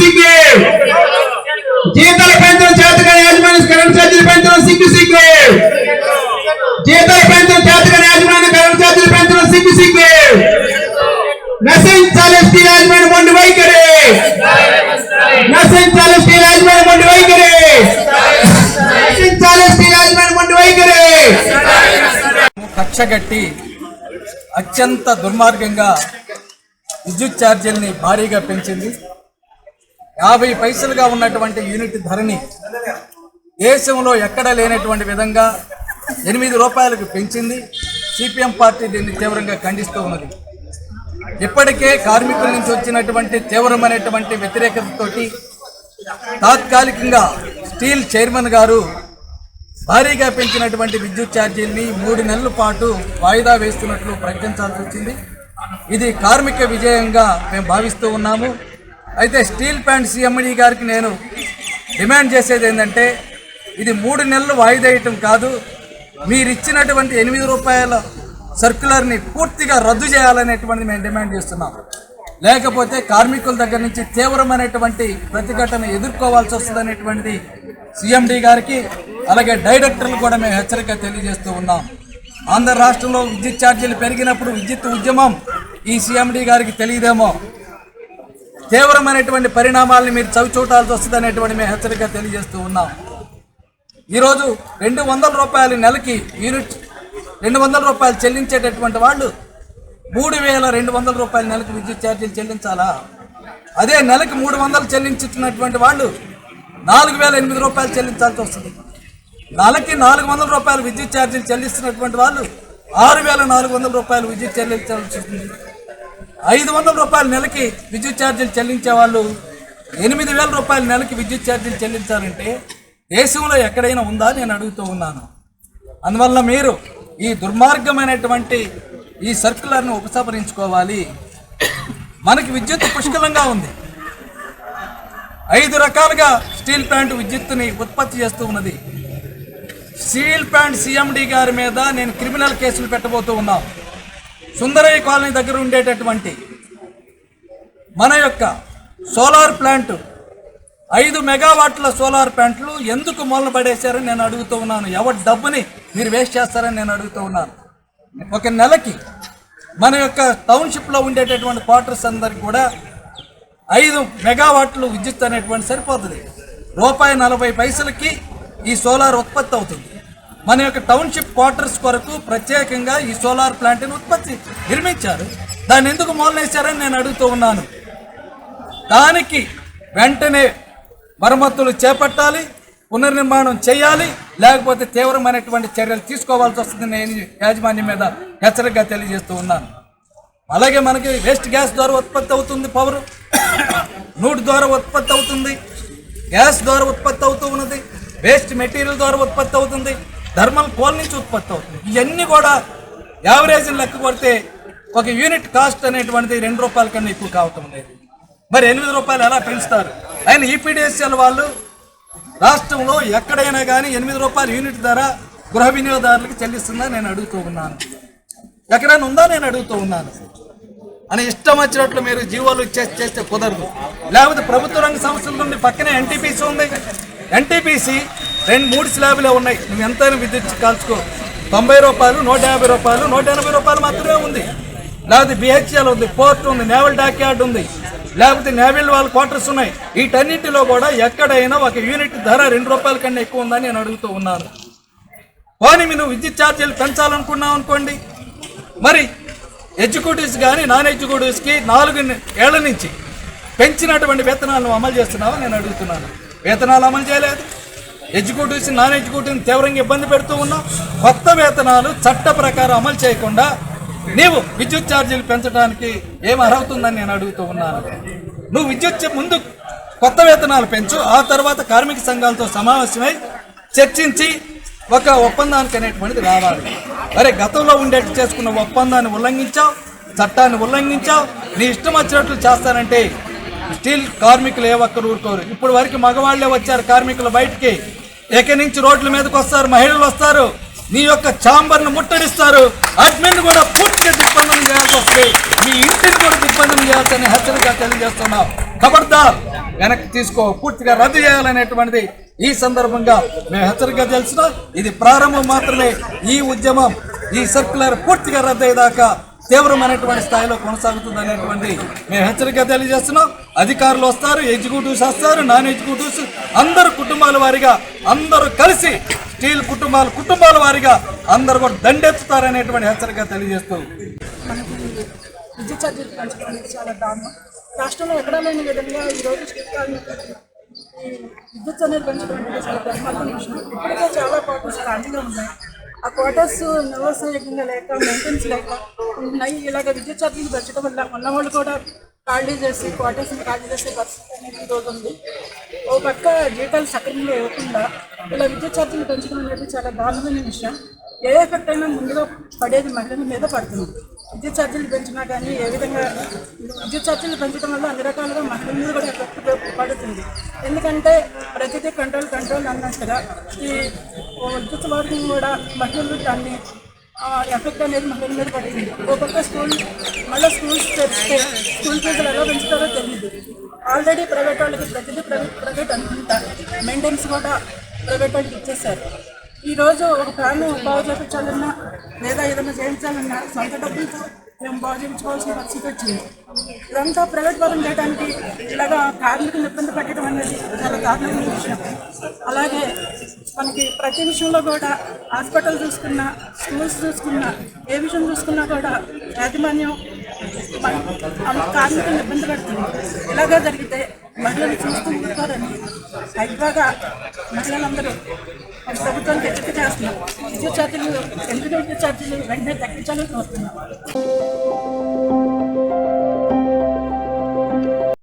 సిగ్గు సిగ్గు జీతాలు పెంచడం చేతగా యాజమాన్య కరెంట్ ఛార్జీలు పెంచడం సిగ్గు సిగ్గు జీతాలు పెంచడం చేతగా యాజమాన్య కరెంట్ ఛార్జీలు పెంచడం సిగ్గు సిగ్గు నశించాలి శ్రీ యాజమాన్య మొండి వైఖరి. నశించాలి శ్రీ యాజమాన్య మొండి వైఖరి. నశించాలి శ్రీ యాజమాన్య మొండి వైఖరి. కక్షగట్టి అత్యంత దుర్మార్గంగా విద్యుత్ ఛార్జీల్ని భారీగా పెంచింది. యాభై పైసలుగా ఉన్నటువంటి యూనిట్ ధరని దేశంలో ఎక్కడ లేనటువంటి విధంగా ఎనిమిది రూపాయలకు పెంచింది. సిపిఎం పార్టీ దీన్ని తీవ్రంగా ఖండిస్తూ ఉన్నది. ఇప్పటికే కార్మికుల నుంచి వచ్చినటువంటి తీవ్రమైనటువంటి వ్యతిరేకతతోటి తాత్కాలికంగా స్టీల్ చైర్మన్ గారు భారీగా పెంచినటువంటి విద్యుత్ ఛార్జీల్ని మూడు నెలల పాటు వాయిదా వేస్తున్నట్లు ప్రకటించాల్సి వచ్చింది. ఇది కార్మిక విజయంగా మేము భావిస్తూ ఉన్నాము. అయితే స్టీల్ ప్లాంట్ సిఎండి గారికి నేను డిమాండ్ చేసేది ఏంటంటే ఇది మూడు నెలలు వాయిదా వేయటం కాదు మీరు ఇచ్చినటువంటి ఎనిమిది రూపాయల సర్క్యులర్ని పూర్తిగా రద్దు చేయాలనేటువంటిది మేము డిమాండ్ చేస్తున్నాం. లేకపోతే కార్మికుల దగ్గర నుంచి తీవ్రమైనటువంటి ప్రతిఘటన ఎదుర్కోవాల్సి వస్తుందనేటువంటిది సీఎండి గారికి అలాగే డైరెక్టర్లు కూడా మేము హెచ్చరిక తెలియజేస్తూ ఉన్నాం. ఆంధ్ర రాష్ట్రంలో విద్యుత్ ఛార్జీలు పెరిగినప్పుడు విద్యుత్ ఉద్యమం ఈ సీఎండి గారికి తెలియదేమో. తీవ్రమైనటువంటి పరిణామాలను మీరు చవి చూడాల్సి వస్తుందనేటువంటి మేము హెచ్చరిక తెలియజేస్తూ ఉన్నాం. ఈరోజు రెండు వందల రూపాయలు నెలకి యూనిట్ రెండు వందల రూపాయలు చెల్లించేటటువంటి వాళ్ళు మూడు వేల రెండు వందల రూపాయల నెలకు విద్యుత్ ఛార్జీలు చెల్లించాలా? అదే నెలకు మూడు వందలు చెల్లించుతున్నటువంటి వాళ్ళు నాలుగు వేల ఎనిమిది రూపాయలు చెల్లించాల్సి వస్తుంది. నెలకి నాలుగు వందల రూపాయలు విద్యుత్ ఛార్జీలు చెల్లిస్తున్నటువంటి వాళ్ళు ఆరు వేల నాలుగు వందల రూపాయలు విద్యుత్ చెల్లించాల్సి వస్తుంది. ఐదు వందల రూపాయల నెలకి విద్యుత్ ఛార్జీలు చెల్లించే వాళ్ళు ఎనిమిది వేల రూపాయల నెలకి విద్యుత్ ఛార్జీలు చెల్లించాలంటే దేశంలో ఎక్కడైనా ఉందా నేను అడుగుతూ ఉన్నాను. అందువల్ల మీరు ఈ దుర్మార్గమైనటువంటి ఈ సర్కులర్ను ఉపసంహరించుకోవాలి. మనకి విద్యుత్ పుష్కలంగా ఉంది. ఐదు రకాలుగా స్టీల్ ప్లాంట్ విద్యుత్తుని ఉత్పత్తి చేస్తూ ఉన్నది. స్టీల్ ప్లాంట్ సిఎండి గారి మీద నేను క్రిమినల్ కేసులు పెట్టబోతూ ఉన్నాం. సుందరయ్య కాలనీ దగ్గర ఉండేటటువంటి మన యొక్క సోలార్ ప్లాంట్ ఐదు మెగావాట్ల సోలార్ ప్లాంట్లు ఎందుకు మొదలుపడేశారని నేను అడుగుతూ ఉన్నాను. ఎవరి డబ్బుని మీరు వేస్ట్ చేస్తారని నేను అడుగుతూ ఉన్నాను. ఒక నెలకి మన యొక్క టౌన్షిప్లో ఉండేటటువంటి క్వార్టర్స్ అందరికి కూడా ఐదు మెగావాట్లు విద్యుత్ అనేటువంటి సరిపోతుంది. రూపాయి నలభై పైసలకి ఈ సోలార్ ఉత్పత్తి అవుతుంది. మన యొక్క టౌన్షిప్ క్వార్టర్స్ కొరకు ప్రత్యేకంగా ఈ సోలార్ ప్లాంట్ని ఉత్పత్తి నిర్మించారు. దాన్ని ఎందుకు మొదలనేశారని నేను అడుగుతూ ఉన్నాను. దానికి వెంటనే మరమ్మతులు చేపట్టాలి పునర్నిర్మాణం చేయాలి లేకపోతే తీవ్రమైనటువంటి చర్యలు తీసుకోవాల్సి వస్తుంది నేను యాజమాన్యం మీద హెచ్చరికగా తెలియజేస్తూ ఉన్నాను. అలాగే మనకి వేస్ట్ గ్యాస్ ద్వారా ఉత్పత్తి అవుతుంది పవర్. నూటి ద్వారా ఉత్పత్తి అవుతుంది. గ్యాస్ ద్వారా ఉత్పత్తి అవుతూ ఉన్నది. వేస్ట్ మెటీరియల్ ద్వారా ఉత్పత్తి అవుతుంది. థర్మల్ కోల్ నుంచి ఉత్పత్తి అవుతుంది. ఇవన్నీ కూడా యావరేజ్ లెక్క కొడితే ఒక యూనిట్ కాస్ట్ అనేటువంటిది రెండు రూపాయల కన్నా ఎక్కువ కావటం లేదు. మరి ఎనిమిది రూపాయలు ఎలా పెంచుతారు? ఆయన ఈపీడిఎస్ఎల్ వాళ్ళు రాష్ట్రంలో ఎక్కడైనా కానీ ఎనిమిది రూపాయల యూనిట్ ధర గృహ వినియోగదారులకు చెల్లిస్తుందా నేను అడుగుతూ ఉన్నాను. ఎక్కడైనా ఉందా నేను అడుగుతూ ఉన్నాను. అని ఇష్టం వచ్చినట్లు మీరు జీవోలు చేసి చేస్తే కుదరదు. లేకపోతే ప్రభుత్వ రంగ సంస్థల నుండి పక్కనే ఎన్టీపీసీ ఉంది. ఎన్టీపీసీ రెండు మూడు స్లాబ్లే ఉన్నాయి. నువ్వు ఎంతైనా విద్యుత్ కాల్చుకో. తొంభై రూపాయలు నూట యాభై రూపాయలు నూట ఎనభై రూపాయలు మాత్రమే ఉంది. లేకపోతే బిహెచ్ఎల్ ఉంది పోర్ట్ ఉంది నేవల్ డాక్యార్డ్ ఉంది. లేకపోతే నేవల్ వాళ్ళ క్వార్టర్స్ ఉన్నాయి. వీటన్నిటిలో కూడా ఎక్కడైనా ఒక యూనిట్ ధర రెండు రూపాయల కన్నా ఎక్కువ ఉందని నేను అడుగుతూ ఉన్నాను. పోనీ మీరు విద్యుత్ ఛార్జీలు పెంచాలనుకున్నాం అనుకోండి. మరి ఎగ్జిక్యూటివ్స్ కానీ నాన్ ఎగ్జిక్యూటివ్స్కి నాలుగు ఏళ్ళ నుంచి పెంచినటువంటి వేతనాలను అమలు చేస్తున్నావా నేను అడుగుతున్నాను. వేతనాలు అమలు చేయలేదు. ఎగ్జిక్యూటివ్స్ నాన్ ఎగ్జిక్యూటివ్ తీవ్రంగా ఇబ్బంది పెడుతూ ఉన్నాం. కొత్త వేతనాలు చట్ట ప్రకారం అమలు చేయకుండా నీవు విద్యుత్ ఛార్జీలు పెంచడానికి ఏం అర్హత ఉందని నేను అడుగుతూ ఉన్నాను. నువ్వు విద్యుత్ ముందు కొత్త వేతనాలు పెంచు ఆ తర్వాత కార్మిక సంఘాలతో సమావేశమై చర్చించి ఒక ఒప్పందానికి అనేటువంటిది రావాలి. అరే గతంలో ఉండేట్టు చేసుకున్న ఒప్పందాన్ని ఉల్లంఘించావు చట్టాన్ని ఉల్లంఘించావు నీ ఇష్టం వచ్చినట్లు చేస్తానంటే స్టీల్ కార్మికులు ఏ ఒక్కరు ఊరుకోరు. ఇప్పుడు వరకు మగవాళ్ళే వచ్చారు కార్మికులు బయటికి. ఎక్కడి నుంచి రోడ్ల మీదకి వస్తారు? మహిళలు వస్తారు. నీ యొక్క ఛాంబర్ను ముట్టడిస్తారు. అడ్మిన్ కూడా పూర్తిగా దిగ్బంధనం చేయాల్సి వస్తుంది. మీ ఇంటిని కూడా దిగ్బంధనం చేయాల్సి హెచ్చరిక తెలియజేస్తున్నాం. ఖబర్దార్ వెనక్కి తీసుకో. పూర్తిగా రద్దు చేయాలనేటువంటిది ఈ సందర్భంగా మేము హెచ్చరిక తెలిసిన ఇది ప్రారంభం మాత్రమే. ఈ ఉద్యమం ఈ సర్క్యులర్ పూర్తిగా రద్దయ్యేదాకా తీవ్రమైనటువంటి స్థాయిలో కొనసాగుతుంది అనేటువంటి మేము హెచ్చరిక తెలియజేస్తున్నాం. అధికారులు వస్తారు ఎగ్జిక్యూటివ్స్ వస్తారు నాన్ ఎగ్జిక్యూటివ్స్ అందరు కుటుంబాల వారిగా అందరూ కలిసి స్టీల్ కుటుంబాలు కుటుంబాల వారిగా అందరు కూడా దండెత్తుతారనేటువంటి హెచ్చరిక తెలియజేస్తూ. విద్యుత్ ఛార్జీలు పెంచడం చాలా దారుణం రాష్ట్రంలో ఎక్కడా లేని విధంగా ఈరోజు స్టీల్ కార్మికులకి ఈ విద్యుత్ అనేది పెంచడం అనేది చాలా దుర్మార్గం విషయం ఇప్పటికే చాలా క్వార్టర్స్ ఖాళీగా ఉన్నాయి. ఆ క్వార్టర్స్ నివాసయోగ్యంగా లేక మెయింటెన్స్ లేక ఉన్నాయి. ఇలాగ విద్యుత్ ఛార్జీలు పెంచడం వల్ల ఉన్న వాళ్ళు కూడా ఖాళీ చేసి క్వార్టర్స్ని ఖాళీ చేసే పరిస్థితి అనేది ఈరోజు ఉంది. ఓ పక్క జీతాలు సక్రమంగా ఇవ్వకుండా ఇలా విద్యుత్ ఛార్జీలు పెంచడం అనేది చాలా దారుణమైన విషయం. ఏ ఎఫెక్ట్ అయినా ముందుగా పడేది మహిళల మీద పడుతుంది. విద్యుత్ ఛార్జీలు పెంచినా కానీ ఏ విధంగా విద్యుత్ ఛార్జీలు పెంచడం వల్ల అన్ని రకాలుగా మహిళల మీద కూడా ఎఫెక్ట్ పడుతుంది. ఎందుకంటే ప్రతిదీ కంట్రోల్ కంట్రోల్ అన్నట్టుగా ఈ విద్యుత్ వాటిని కూడా మహిళలు దాన్ని ఎఫెక్ట్ అనేది మహిళల మీద పడుతుంది ఒక్కొక్క స్కూల్ మళ్ళీ స్కూల్స్ తెరిస్తే స్కూల్ ఫీజులు ఎలా పెంచుతారో తెలియదు ఆల్రెడీ ప్రైవేట్ వాళ్ళకి ప్రతిదీ ప్రైవేట్ ప్రైవేట్ అనుకుంటారు మెయింటెనెన్స్ కూడా ప్రైవేట్ వాళ్ళకి ఇచ్చేసారు ఈరోజు ఒక ఫ్యామిలీ బాగు చేపించాలన్నా లేదా ఏదైనా చేయించాలన్నా సొంత డబ్బులతో మేము బాగు చేయించుకోవాల్సిన పరిస్థితి వచ్చింది. ఇదంతా ప్రైవేట్ పరం చేయడానికి ఇలాగా కార్మికులు ఇబ్బంది పెట్టడం అనేది చాలా దారుణమైన విషయం. అలాగే మనకి ప్రతి విషయంలో కూడా హాస్పిటల్ చూసుకున్నా స్కూల్స్ చూసుకున్నా ఏ విషయం చూసుకున్నా కూడా యాజమాన్యం మన కార్మికులను ఇబ్బంది పెడుతుంది. ఇలాగా జరిగితే మహిళలు చూస్తూ ఉంటారని హైదరాగా మహిళలందరూ ప్రభుత్వానికి ఎదురు చేస్తున్నారు. విద్యుత్ ఛార్జీలు ఎందుకు విద్యుత్ ఛార్జీలు వెంటనే తగ్గించాలని కోరుతున్నాం.